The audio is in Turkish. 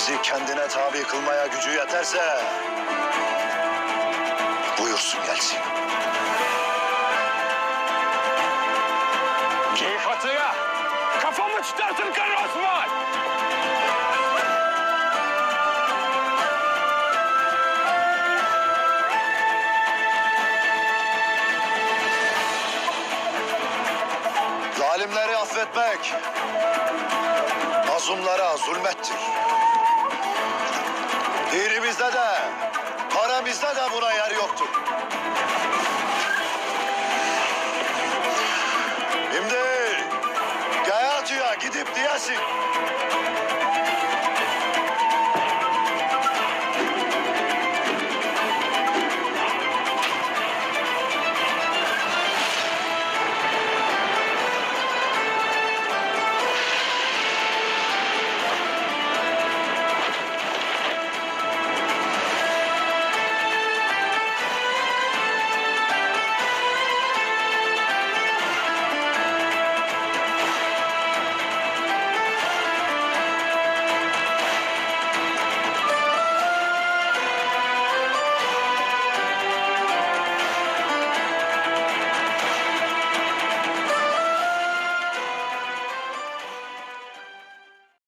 bizi kendine tabi kılmaya gücü yeterse buyursun gelsin. Giy fatıya. Kafamı çıkartın Kara Osman. Zalimleri affetmek mazlumlara zulmettir. Dinimizde de paramızda da buna yer yoktur. Şimdi Gayatı'ya gidip diyesin.